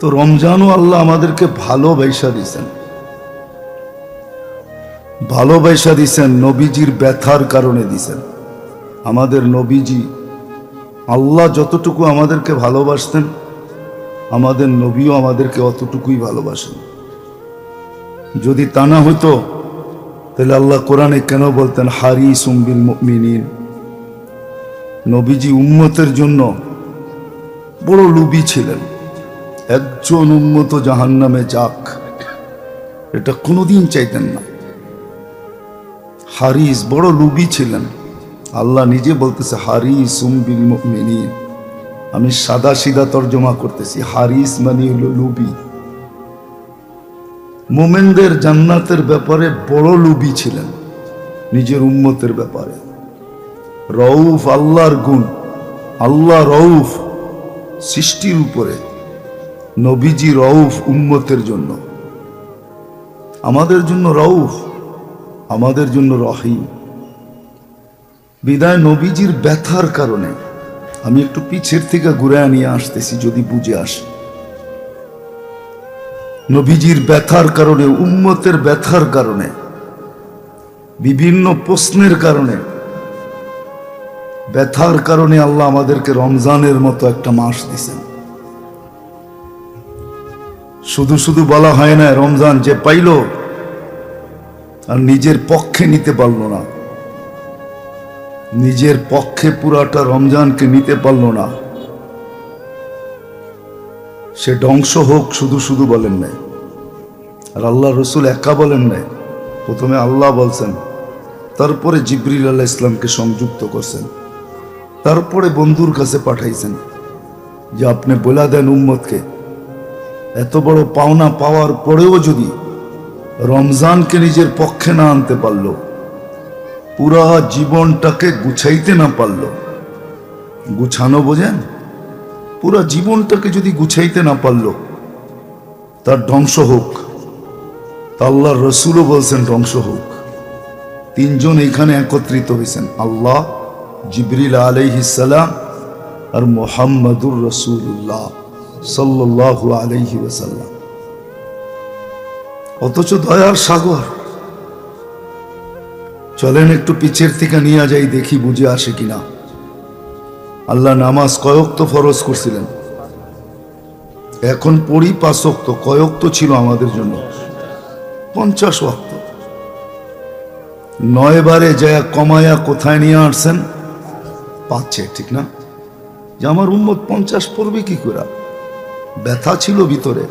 তো রমজানও আল্লাহ আমাদেরকে ভালোবাসা দিছেন ভালোবাসা দিছেন নবীজির ব্যথার কারণে দিছেন আমাদের নবীজি আল্লাহ যতটুকু আমাদেরকে ভালোবাসতেন, আমাদের নবীও আমাদেরকে অতটুকুই ভালোবাসেন। যদি তা না হতো তাহলে আল্লাহ কোরআনে কেন বলতেন হারি সুম্বিল মিনীন নবীজি উম্মতের জন্য বড় লুবি ছিলেন। একজন উন্মত জাহান নামে যাক, এটা কোনোদিন চাইতেন না। হারিস বড় লুবি ছিলেন। আল্লাহ নিজে বলতেছে হারিস আমি সাদা সিধা তর্জমা করতেছি, হারিস মানে হলো লুবি। মোমেনদের জান্নাতের ব্যাপারে বড় লুবি ছিলেন, নিজের উম্মতের ব্যাপারে। রউফ আল্লাহর গুণ, আল্লাহ রউফ সৃষ্টির উপরে। নবীজি রউফ উম্মতের জন্য। আমাদের জন্য রউফ, আমাদের জন্য রহিম। বিদায় নবীজির ব্যথার কারণে। আমি একটু পিছের থেকে ঘুরে নিয়ে আসতেছি যদি বুঝে আসে। নবীজির ব্যথার কারণে, উম্মতের ব্যথার কারণে, বিভিন্ন প্রশ্নের কারণে, ব্যথার কারণে আল্লাহ আমাদেরকে রমজানের মতো একটা মাস দিছেন শুধু শুধু বলা হয় না, রমজান যে পাইল, আর নিজের পক্ষে নিতে পারল না। নিজের পক্ষে পুরাটা রমজানকে নিতে পারল না। সে ধ্বংস হোক, শুধু শুধু বলেন নাই। আর আল্লাহ রসুল একা বলেন নাই। প্রথমে আল্লাহ বলছেন, তারপরে জিবরিল আল্লাহ ইসলামকে সংযুক্ত করছেন। তারপরে বন্ধুর কাছে পাঠাইছেন যে, আপনি বলা দেন উম্মতকে। এত বড় পাওনা পাওয়ার পরেও যদি রমজানকে নিজের পক্ষে না আনতে পারল, পুরা জীবনটাকে গুছাইতে না পারল, গুছানো বোঝেন? পুরা জীবনটাকে যদি গুছাইতে না পারল, তার ধ্বংস হোক। তা রসুলও বলছেন ধ্বংস হোক। তিনজন এখানে একত্রিত হয়েছেন, আল্লাহ, জিবরিল আলাইহিসালাম আর মোহাম্মদুর রসুল্লাহ সাল্লাহ অথচ দয়ার সাগর। চলেন একটু পিছের থেকে নিয়ে যাই, দেখি বুঝে আসে কিনা। আল্লাহ নামাজ কয়ক তো ফরজ করছিলেন। এখন পড়ি পাঁচক তো কয়ক তো ছিল আমাদের জন্য। পঞ্চাশ ওয়াক্ত। নয় বারে যায় কমায়া কোথায় নিয়ে আসছেন, পাচ্ছে, ঠিক না? যে আমার উম্মত পঞ্চাশ পড়বে কি করে? ব্যথা ছিল ভিতরে।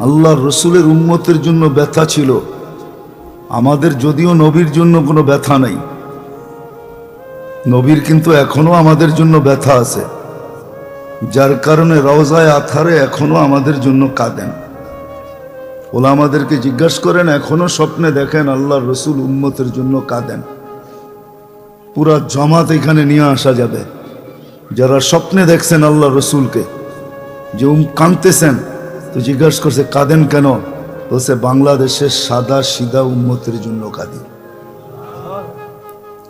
আল্লাহর রসুলের উম্মতের জন্য ব্যথা ছিল। আমাদের যদিও নবীর জন্য কোনো ব্যথা নাই। নবীর কিন্তু এখনও আমাদের জন্য ব্যথা আছে। যার কারণে রওজায় আথারে এখনও আমাদের জন্য কাঁদেন। ওলা আমাদেরকে জিজ্ঞাসা করেন, এখনও স্বপ্নে দেখেন আল্লাহর রসুল উম্মতের জন্য কাঁদেন। পুরা জমাত এখানে নিয়ে আসা যাবে। যারা স্বপ্নে দেখছেন আল্লাহ রসুলকে। যে উম কাঁদতেছেন, তো জিজ্ঞাসা করছে, কাঁদেন কেন? বলছে বাংলাদেশের সাদা সিদা উন্মতের জন্য কাঁদি।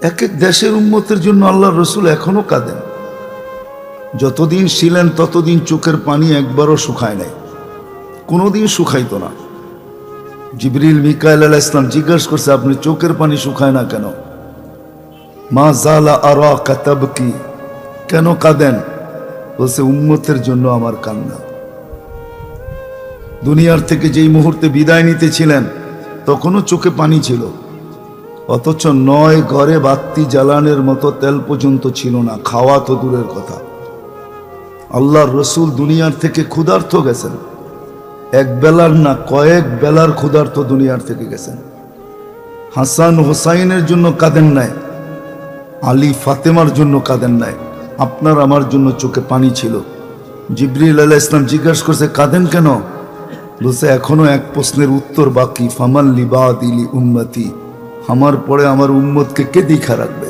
এক এক দেশের উম্মতের জন্য আল্লাহ রসুল এখনও কাঁদেন। যতদিন ছিলেন, ততদিন চোখের পানি একবারও শুকায় নাই। কোনোদিন শুকাইতো না। জিবরিল মিকাইল আলাহ ইসলাম জিজ্ঞাসা করছে, আপনি চোখের পানি শুকায় না কেন? মা জালা আর কাতাব কি কেন কাঁদেন? বলছে, উম্মতের জন্য আমার কান্না। দুনিয়ার থেকে যেই মুহূর্তে বিদায় নিতেছিলেন তখনও চোখে পানি ছিল। অথচ নয় ঘরে বাত্তি জ্বালানের মতো তেল পর্যন্ত ছিল না, খাওয়া তো দূরের কথা। আল্লাহর রসুল দুনিয়ার থেকে ক্ষুধার্থ গেছেন। এক বেলার না কয়েক বেলার ক্ষুধার্থ দুনিয়ার থেকে গেছেন। হাসান হোসাইনের জন্য কাঁদেন নাই, আলী ফাতেমার জন্য কাঁদেন নাই। আপনার আমার জন্য চোখে পানি ছিল। জিবরিল আলাহ ইসলাম জিজ্ঞাসা করছে, কাঁদেন কেন? বলছে, এখনও এক প্রশ্নের উত্তর বাকি। ফামাল লিবা দিলি উম্মতি, আমার পরে আমার উম্মতকে কে দীক্ষা রাখবে?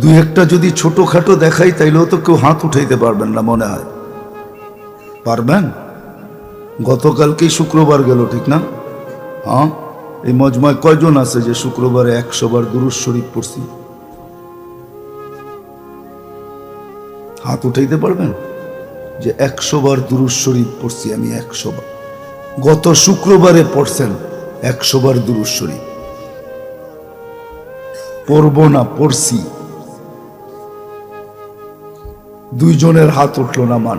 দুই একটা যদি ছোটখাটো দেখাই, তাইলেও তো কেউ হাত উঠাইতে পারবেন না মনে হয়। পারবেন? গতকালকেই শুক্রবার গেল, ঠিক না? হ্যাঁ এই মজমায় কয়জন আছে যে শুক্রবারে একশো বার দুরুজ শরীফ পড়ছি? হাত উঠাইতে পারবেন? যে একশো বার দুরুজ শরীফ পড়ছি আমি একশো বার গত শুক্রবারে পড়ছেন একশো বার দুরুজ শরীফ। পড়ব না, পড়ছি। দুইজনের হাত উঠল না মান।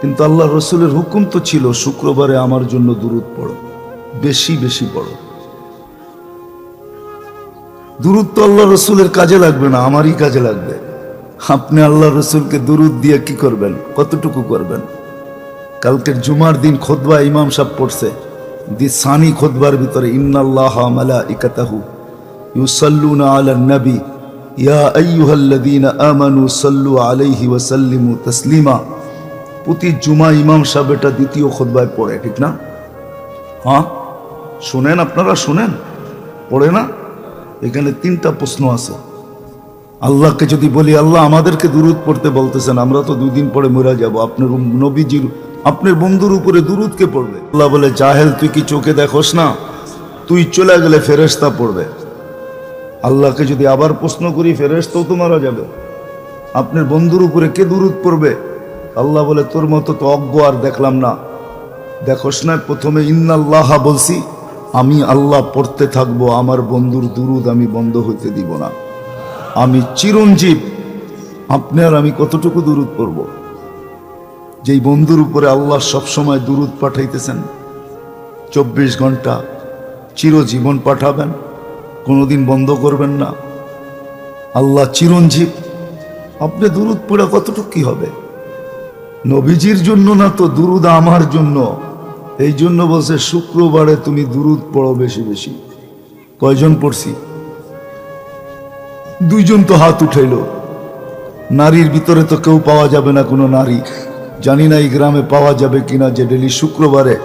কিন্তু আল্লাহ রসুলের হুকুম তো ছিল, শুক্রবারে আমার জন্য দুরুদ পড়ো। বেশি বেশি পড়ো। দুরুদ তো আল্লাহ রসুলের কাজে লাগবে না, আমারই কাজে লাগবে। আপনি আল্লাহ রসুলকে দুরুদ দিয়ে কি করবেন? কতটুকু করবেন? কালকের জুমার দিন খোদবা ইমাম সাহেব পড়ছে, দি সানি খোদবার ভিতরে, ইন্নাল্লাহ মালা ইকাতাহু ইউসাল্লুনা আলা নবী, ইয়া আইয়ুহাল্লাযীনা আমানু সাল্লু আলাইহি ওয়া সাল্লিমু তাসলিমা। প্রতি জুমা ইমাম সাহেব এটা দ্বিতীয় খোদবায় পড়ে, ঠিক না? হ্যাঁ? শুনেন আপনারা, শুনেন? পড়ে না? এখানে তিনটা প্রশ্ন আছে। আল্লাহকে যদি বলি, আল্লাহ আমাদেরকে দুরুদ পড়তে বলতেছেন, আমরা তো দুই দিন পরে মরে যাব। আপনার নবীজির, আপনার বন্ধুর উপরে দুরুদকে পড়বে। আল্লাহ বলে, জাহেল, তুই কি চোখে দেখোস না? তুই চলে গেলে ফেরেশতা পড়বে। আল্লাহকে যদি আবার প্রশ্ন করি, ফেরেশতাও তো মারা যাবে। আপনার বন্ধুর উপরে কে দুরুদ পড়বে? আল্লাহ বলে, তোর মতো তো অজ্ঞ আর দেখলাম না। দেখোস না, প্রথমে ইন্নাল্লাহ বলছি, আমি আল্লাহ পড়তে থাকব, আমার বন্ধুর দুরুদ আমি বন্ধ হইতে দিব না। আমি চিরঞ্জীব। আপনি আর আমি কতটুকু দুরুদ পড়ব? যেই বন্ধুর উপরে আল্লাহ সবসময় দুরুদ পাঠাইতেছেন, চব্বিশ ঘণ্টা চিরজীবন পাঠাবেন, কোনোদিন বন্ধ করবেন না। আল্লাহ চিরঞ্জীব, আপনি দুরুদ পড়া কতটুকু কি হবে? নবীজির জন্য না তো দুরুদ আমার জন্য? এই জন্য বলছে, শুক্রবারে তুমি দুরুদ পড়ো বেশি বেশি। কয়জন পড়ছি? দুইজন তো হাত উঠাইল। নারীর ভিতরে তো কেউ পাওয়া যাবে না কোনো নারী। জানি না এই গ্রামে পাওয়া যাবে কিনা যে ডেলি শুক্রবারে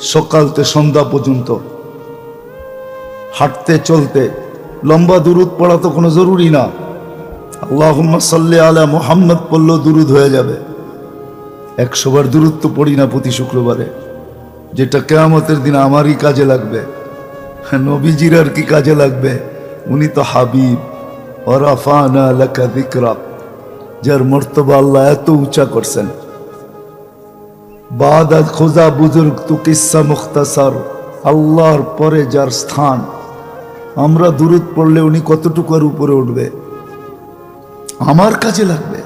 সকালতে সন্ধ্যা পর্যন্ত। হাঁটতে, চলতে, লম্বা দুরুদ পড়া তো কোনো জরুরি না। আল্লাহ সাল্লি আলা মোহাম্মদ পড়লেও দুরুদ হয়ে যাবে। একশোবার দুরুদ তো পড়ি না প্রতি শুক্রবারে। যেটা কেয়ামতের দিন আমারই কাজে লাগবে। নবীজির আর কি কাজে লাগবে? উনি তো হাবিব। ওরাফানা যার মর্তবা আল্লাহ এত উঁচা করছেন। বাদ খোঁজা বুজুর্গ তু কিসা মুখতাসার, আল্লাহর পরে যার স্থান। আমরা দূরত পড়লে উনি কতটুকুর উপরে উঠবে? আমার কাজে লাগবে।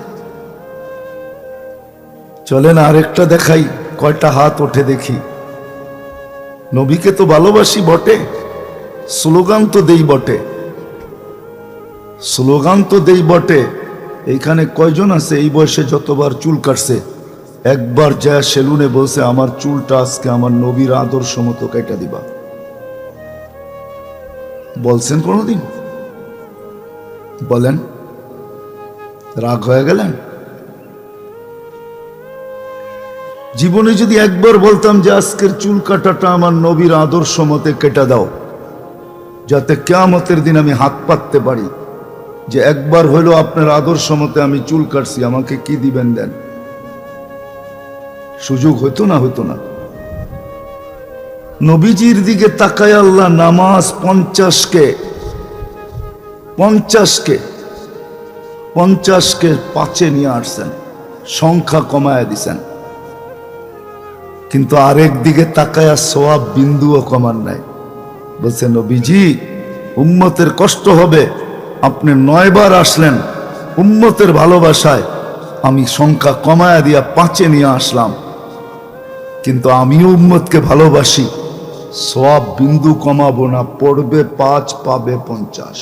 চলেন আরেকটা দেখাই, কয়টা হাত ওঠে দেখি। নবীকে তো ভালোবাসি বটে, স্লোগান তো দেই বটে। স্লোগান তো দেই বটে। এইখানে কয়জন আছে? এই বয়সে যতবার চুল কাটছে। একবার যা সেলুনে বলছে, আমার চুলটা আজকে আমার নবীর আদর্শ মতো কেটে দিবা। বলছেন কোনোদিন? বলেন, রাগ হয়ে গেলেন? জীবনে যদি একবার বলতাম যে আজকের চুল কাটাটা আমার নবীর আদর্শ মতে কেটে দাও, যাতে কেয়ামতের দিন আমি হাত পাততে পারি। যে একবার হইল আপনার আদর্শ মতে আমি চুল কাটছি, আমাকে কি দিবেন দেন? সুযোগ হইতো না হইতো না। নবীজির দিকে তাকায় আল্লাহ নামাজ পঞ্চাশকে পঞ্চাশকে পঞ্চাশকে পাঁচে নিয়ে আসছেন, সংখ্যা কমায় দিছেন। কিন্তু আরেক দিকে তাকায়া সোয়াব বিন্দুও কমান নাই। বলছে, নবীজি, উম্মতের কষ্ট হবে। আপনি নয়বার আসলেন উম্মতের ভালোবাসায়, আমি সংখ্যা কমায়া দিয়া পাঁচে নিয়ে আসলাম। কিন্তু আমিও উম্মতকে ভালোবাসি সব বিন্দু কমাবো না, পড়বে পাঁচ, পাবে পঞ্চাশ।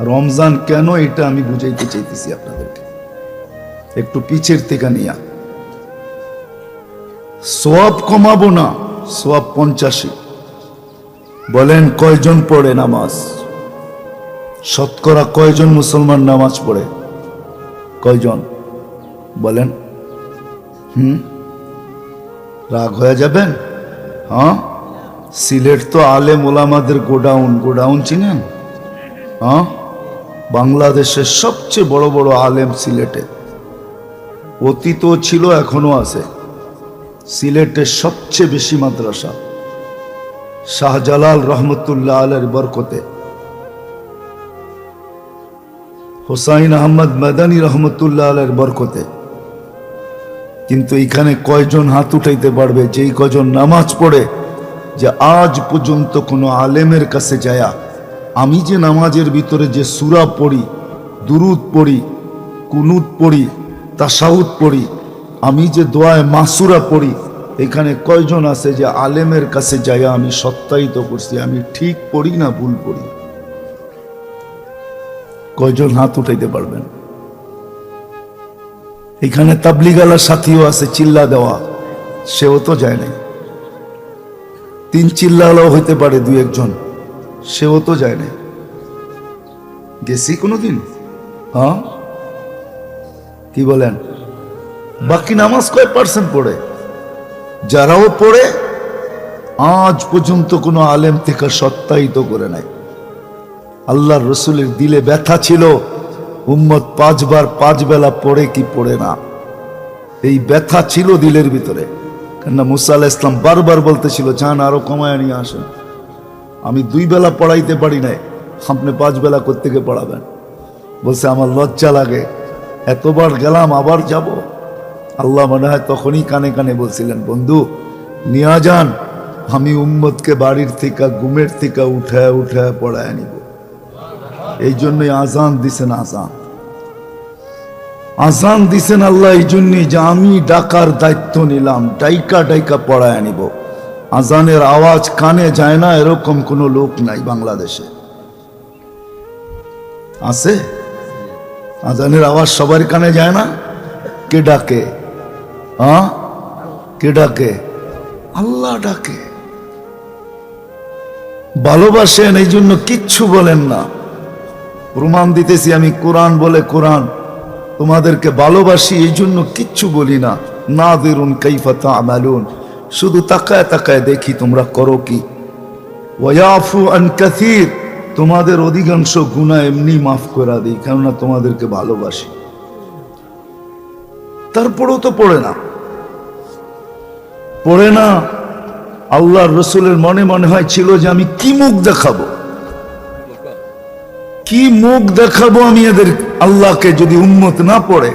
রমজান কেন এটা আমি বুঝাইতে চাইতেছি আপনাদেরকে? একটু পিছের থেকে নিয়া। সব কমাবো না সব পঞ্চাশি। বলেন কয়জন পড়ে নামাজ? শতকরা কয়জন মুসলমান নামাজ পড়ে? কয়জন? বলেন। হুম? রাগ হয়ে যাবেন? হ্যাঁ? সিলেট তো আলেম ওলামাদের গোডাউন। গোডাউন চিনেন? হ্যাঁ? বাংলাদেশের সবচেয়ে বড় বড় আলেম সিলেটে। অতীতও ছিল এখনও আছে। সিলেটের সবচেয়ে বেশি মাদ্রাসা। শাহজালাল রহমতুল্লাহ আলের বরকতে। হোসাইন আহমদ মাদানী রহমতুল্লাহ আলের বরকতে। কিন্তু এখানে কয়জন হাত উঠাইতে পারবে, যেই কজন নামাজ পড়ে, যে আজ পর্যন্ত কোনো আলেমের কাছে যায়া, আমি যে নামাজের ভিতরে যে সুরা পড়ি, দুরুদ পড়ি, কুনুত পড়ি, তাসাউদ পড়ি, আমি যে দোয়ায় মাসুরা পড়ি এখানে কয়জন আছে যে আলেমের কাছে যাইয়া আমি সত্যায়িত করছি? আমি ঠিক পড়ি না ভুল পড়ি? কয়জন হাত উঠাইতে পারবেন? এখানে তাবলিগালার সাথীও আছে, চিল্লা দেওয়া। সেও তো যায় নাই। তিন চিল্লালাও হইতে পারে দুই একজন। সেও তো যায় নাই। গেছি কোনোদিন? হ্যাঁ? কি বলেন? বাকি নামাজ কয় পার্সেন্ট পড়ে? যারাও পড়ে, আজ পর্যন্ত কোনো আলেম থেকে সত্যায়িত করে নাই। আল্লাহর রসুলের দিলে ব্যথা ছিল, উম্মত পাঁচবার পাঁচ বেলা পড়ে কি পড়ে না। এই ব্যথা ছিল দিলের ভিতরে। কেননা মুসা ইসলাম বারবার বলতেছিল যান আরও কমায় নিয়ে আসেন। আমি দুই বেলা পড়াইতে পারি নাই, আপনি পাঁচ বেলা কোত্থেকে পড়াবেন? বলছে, আমার লজ্জা লাগে, এতবার গেলাম, আবার যাব? আল্লাহ মনে হয় তখনই কানে কানে বলছিলেন, বন্ধু, নিয়া যান, আমি উম্মতকে বাড়ির থেকে, ঘুমের থেকে উঠায় উঠায় পড়ায় নিব। এই জন্যই আজান দিছেন আজান। আজান দিছেন আল্লাহ এই জন্যই যে আমি ডাকার দায়িত্ব নিলাম, ডাইকা ডাইকা পড়ায় আনিব আজানের আওয়াজ কানে যায় না, এরকম কোনো লোক নাই বাংলাদেশে। আছে? আজানের আওয়াজ সবার কানে যায় না? কে ডাকে? হ্যাঁ? কে ডাকে? আল্লাহ ডাকে। ভালোবাসেন, এই জন্য কিচ্ছু বলেন না। প্রমাণ দিতেছি আমি, কোরআন বলে কোরআন। তোমাদেরকে ভালোবাসি, এই জন্য কিচ্ছু বলি না। না দেরুন কৈফাতা আমালুন শুধু তাকায় তাকায় দেখি তোমরা করো কি। ওয়াফু আন কাসির। তোমাদের অধিকাংশ গুণা এমনি মাফ করে দিই, কেননা তোমাদেরকে ভালোবাসি। তারপরেও তো পড়ে না। পড়ে না, আল্লাহর রসুলের মনে মনে হয় ছিল যে আমি কি মুখ দেখাবো? কি মুখ দেখাবো আমি এদের আল্লাহকে যদি উন্মত না পড়ে?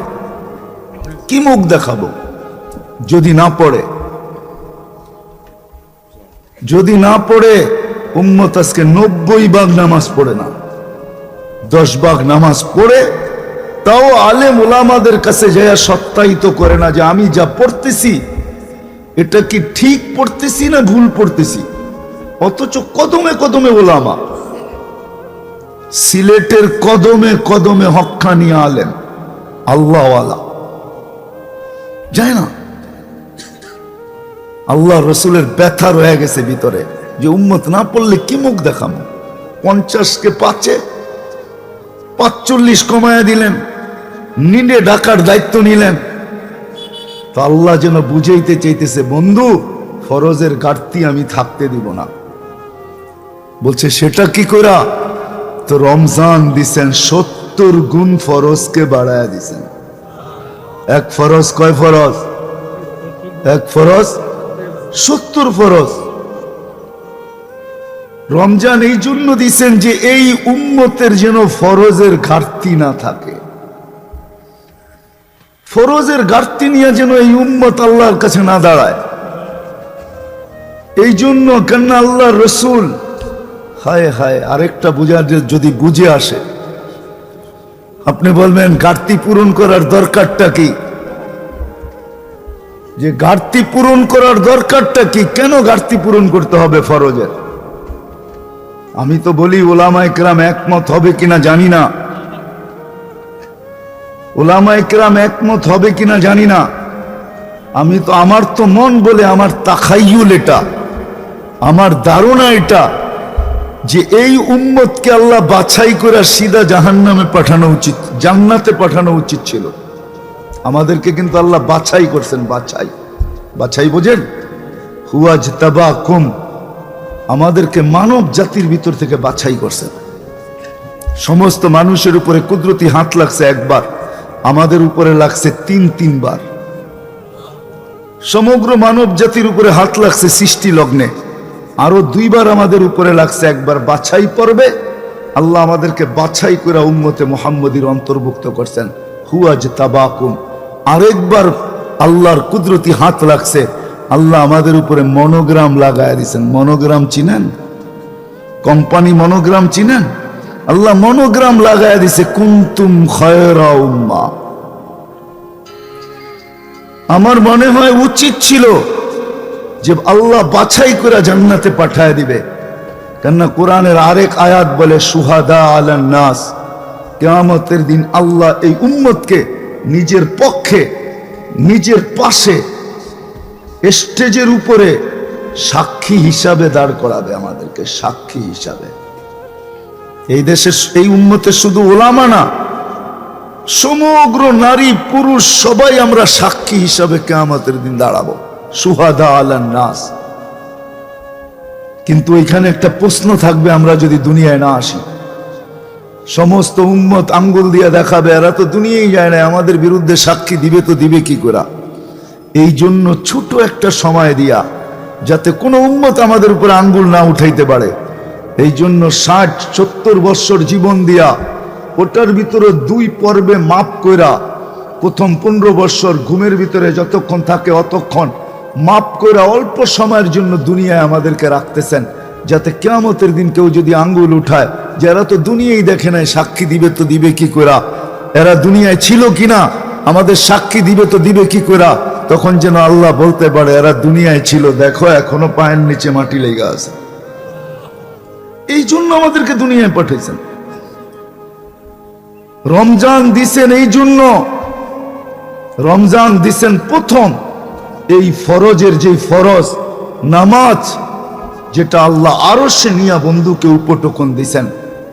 কি মুখ দেখাবো? যদি না পড়ে। যদি না পড়ে, উম্মত আজকে নব্বই ভাগ নামাজ পড়ে না। দশ ভাগ নামাজ পড়ে, তাও আলেম ওলামাদের কাছে যাইয়া সত্যায়িত করে না যে আমি যা পড়তেছি এটা কি ঠিক পড়তেছি না ভুল পড়তেছি? অথচ কদমে কদমে ওলামা। সিলেটের কদমে কদমে হক্কানি আলেন আল্লাহওয়ালা। যায় না? আল্লাহ রসুলের ব্যথা রয়ে গেছে ভিতরে। যে উম্মত না পড়লে কি মুখ দেখামো? পঞ্চাশকে পাঁচে পাঁচচল্লিশ কমায়া দিলেন, নিডে ডাকার দায়িত্ব নিলেন। তো আল্লাহ যেন বুঝাইতে চাইতেছে, বন্ধু, ফরজের ঘাটতি আমি থাকতে দিব না। বলছে, সেটা কি করা তো রমজান দিছেন, সত্তর গুণ ফরজকে বাড়ায়া দিছেন। এক ফরজ কয় ফরজ? এক ফরজ? সত্তর ফরজ। রমজান এই জন্য দিছেন যে, এই উম্মতের যেন ফরজের ঘাটতি না থাকে। ফরজের ঘাটতি নিয়ে যেন এই উম্মত আল্লাহর কাছে না দাঁড়ায়। এই জন্য কেন আল্লাহ রসুল, হায় হায়, আরেকটা বুঝার যদি বুঝে আসে। আপনি বলবেন, ঘাটতি পূরণ করার দরকারটা কি? যে ঘাটতি পূরণ করার দরকারটা কি? কেন ঘাটতি পূরণ করতে হবে ফরজের? আমি তো বলি ওলামা একরাম একমত হবে কিনা জানি না। ওলামা একরাম একমত হবে কিনা জানি না। আমি তো, আমার তো মন বলে আমার তাখাইয়ুল এটা। আমার ধারণা এটা যে এই উম্মতকে আল্লাহ বাছাই করে সিধা জাহান নামে পাঠানো উচিত, জান্নাতে পাঠানো উচিত ছিল। আমাদেরকে কিন্তু আল্লাহ বাছাই করছেন, বাছাই। বাছাই বোঝেন? হুয়াজ তাবা কুম আমাদেরকে মানব জাতির ভিতর থেকে বাছাই করছেন। সমস্ত মানুষের উপরে কুদরতি হাত লাগছে একবার। আমাদের উপরে লাগছে তিন তিনবার। সমগ্র মানব জাতির উপরে হাত লাগছে সৃষ্টি লগ্নে। আরও দুইবার আমাদের উপরে লাগছে একবার বাছাই পর্বে। আল্লাহ আমাদেরকে বাছাই করে উম্মতে মোহাম্মদীর অন্তর্ভুক্ত করছেন। হুয়াজ তাবাকুম। আরেকবার আল্লাহর কুদরতি হাত লাগছে। আল্লাহ আমাদের উপরে মনোগ্রাম লাগায় দিছেন। মনোগ্রাম চিনেন? কোম্পানি মনোগ্রাম চিনেন? আল্লাহ মনোগ্রাম লাগায় দিছে, কুন্তুম খয়রা উম্মা। আমার মনে হয় উচিত ছিল যে আল্লাহ বাছাই করে জান্নাতে পাঠায় দিবে। কেননা কোরআনের আরেক আয়াত বলে, সুহাদা আলান নাস। কেয়ামতের দিন আল্লাহ এই উম্মতকে নিজের পক্ষে, নিজের পাশে, স্টেজের উপরে সাক্ষী হিসাবে দাঁড় করাবে আমাদেরকে, সাক্ষী হিসাবে। এই দেশের এই উন্মতের শুধু ওলামা না, সমগ্র নারী, পুরুষ, সবাই আমরা সাক্ষী হিসাবে কেয়ামতের দিন দাঁড়াবো। সুহাদা আলান নাস। কিন্তু এখানে একটা প্রশ্ন থাকবে আমরা যদি দুনিয়ায় না আসি। সমস্ত উম্মত আঙ্গুল দিয়ে দেখাবে, এরা তো দুনিয়াই যায় না, আমাদের বিরুদ্ধে সাক্ষী দিবে তো দিবে কি করা? এই জন্য ছোট একটা সময় দিয়া, যাতে কোনো উন্মত আমাদের উপরে আঙ্গুল না উঠাইতে পারে। এই জন্য ষাট, সত্তর বৎসর জীবন দিয়া ওটার ভিতরে দুই পর্বে মাপ কইরা প্রথম পনেরো বৎসর ঘুমের ভিতরে যতক্ষণ থাকে অতক্ষণ মাপ কইরা অল্প সময়ের জন্য দুনিয়ায় আমাদেরকে রাখতেছেন। যাতে কেয়ামতের দিন কেউ যদি আঙ্গুল উঠায়, যারা তো দুনিয়াই দেখে নাই, সাক্ষী দিবে তো দিবে কি করা এরা দুনিয়ায় ছিল কিনা, আমাদের সাক্ষী দিবে তো দিবে কি করা তখন যেন আল্লাহ বলতে পারে, এরা দুনিয়ায় ছিল, দেখো এখনও পায়ের নিচে মাটি লেগে আছে। এই জন্য আমাদেরকে দুনিয়ায় পাঠিয়েছেন। রমজান দিছেন এই জন্য। রমজান দিছেন প্রথম এই ফরজের যে ফরজ, নামাজ, যেটা আল্লাহ আরও সে নিয়া বন্ধুকে উপটকন দিছেন।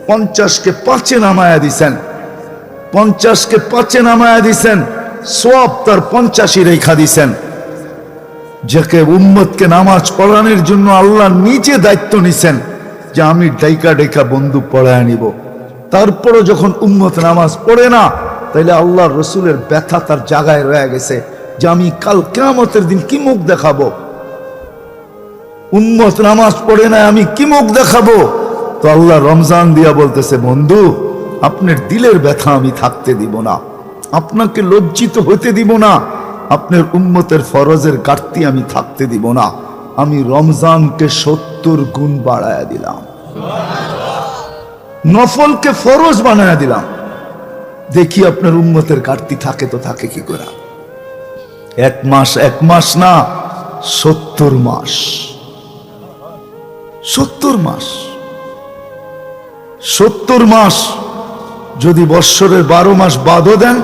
পঞ্চাশকে পাঁচে নামায়া দিছেন। পঞ্চাশকে পাঁচে নামায়া দিছেন। সব তার পঞ্চাশি রেখা দিছেন। যাকে উম্মতকে নামাজ পড়ানোর জন্য আল্লাহ নিজে দায়িত্ব নিছেন। যে আমি ডাইকা ডাইকা বন্ধু পড়ায় নিব তারপরও যখন উম্মত নামাজ পড়ে না, তাইলে আল্লাহ রসুলের ব্যথা তার জায়গায় রয়ে গেছে। যে আমি কাল কেমতের দিন কি মুখ দেখাবো? উম্মত নামাজ পড়ে না আমি কি মুখ দেখাবো? তো আল্লাহ রমজান দিয়া বলতেছে, বন্ধু, আপনার দিলের ব্যথা আমি থাকতে দিব না। আপনাকে লজ্জিত হতে দিব না। আপনার উম্মতের ফরজের ঘাটতি আমি থাকতে দিব না। আমি রমজানকে সত্তর গুণ বাড়ায়া দিলাম। নফলকে ফরজ বানায়া দিলাম। দেখি আপনার উম্মতের ঘাটতি থাকে তো থাকে কি করে? এক মাস এক মাস না, সত্তর মাস। সত্তর মাস। সত্তর মাস যদি বৎসরের বারো মাস বাদও দেন,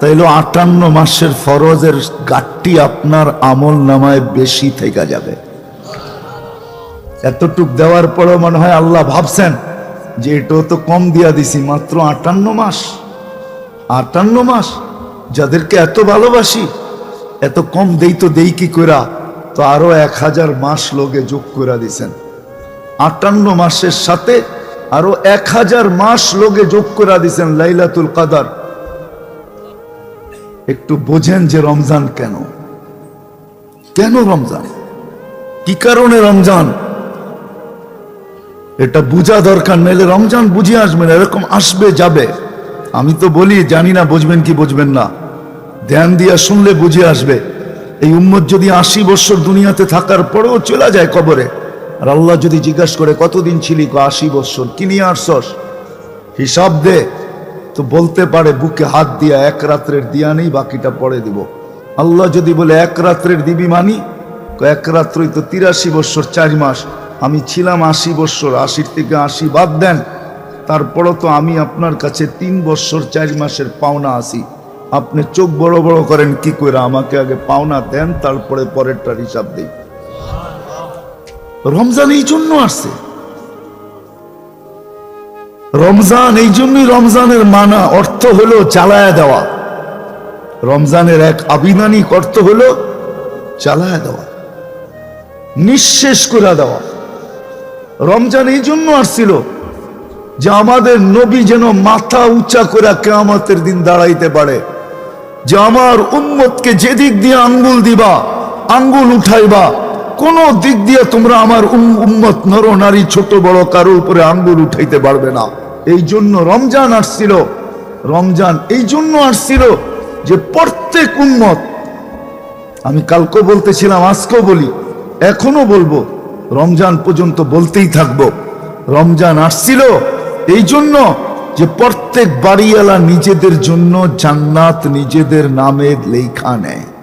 তাইলে আটান্ন মাসের ফরজের গাঠটি আপনার আমল নামায় বেশি থেকে যাবে। এতটুক দেওয়ার পরেও মনে হয় আল্লাহ ভাবছেন যে এটাও তো কম দিয়া দিছি, মাত্র আটান্ন মাস। আটান্ন মাস যাদেরকে এত ভালোবাসি, এত কম দেই তো দেই কি করা তো আরও এক হাজার মাস লোকে যোগ করে দিছেন। আটান্ন মাসের সাথে আরও এক হাজার মাস লোকে যোগ করে দিছেন লাইলাতুল কাদার। একটু বোঝেন যে রমজান কেন? কেন রমজান? কি কারণে রমজান? এটা বুঝা দরকার নাহলে রমজান বুঝে আসবেন এরকম আসবে, যাবে। আমি তো বলি, জানি না বুঝবেন কি বুঝবেন না। ধ্যান দিয়া শুনলে বুঝে আসবে। এই উম্মত যদি আশি বছর দুনিয়াতে থাকার পরেও চলে যায় কবরে, আর আল্লাহ যদি জিজ্ঞাসা করে, কতদিন ছিলি কো আশি বছর? কি নিয়ে আসছস? হিসাব দে, তো বলতে পারে, বুকে হাত দিয়া এক রাত্রের দিয়া নেই, বাকিটা পরে দিব। আল্লাহ যদি বলে, এক রাত্রের দিবি মানি? এক রাত্রই তো তিরাশি বছর, চার মাস। আমি ছিলাম আশি বৎসর, আশির থেকে আশি বাদ দেন। তারপরও তো আমি আপনার কাছে তিন বৎসর, চার মাসের পাওনা আসি আপনি চোখ বড় বড় করেন, কি করে আমাকে আগে পাওনা দেন, তারপরে পরেরটার হিসাব দিই। রমজান এই জন্য আসছে। রমজান এই জন্যই রমজানের মানা, অর্থ হলো চালায়া দেওয়া। রমজানের এক আবিধানিক অর্থ হলো চালায়া দেওয়া। নিঃশেষ করে দেওয়া। রমজান এই জন্য আসছিল যে আমাদের নবী যেন মাথা উঁচা করে কেয়ামতের দিন দাঁড়াইতে পারে, যে আমার উম্মতকে যে দিক দিয়ে আঙ্গুল দিবা, আঙ্গুল উঠাইবা, কোন দিক দিয়ে তোমরা আমার উম- উম্মত, নর, নারী, ছোট, বড় কারও উপরে আঙ্গুল উঠাইতে পারবে না। এই জন্য রমজান আসছিল। রমজান এই জন্য আসছিল যে প্রত্যেক উন্মত আমি কালকেও বলতেছিলাম, আজকেও বলি এখনও বলব রমজান পর্যন্ত বলতেই থাকব। রমজান আসছিল, এই জন্য যে প্রত্যেক বাড়িওয়ালা নিজেদের জন্য জান্নাত নিজেদের নামে লেখা নেয়।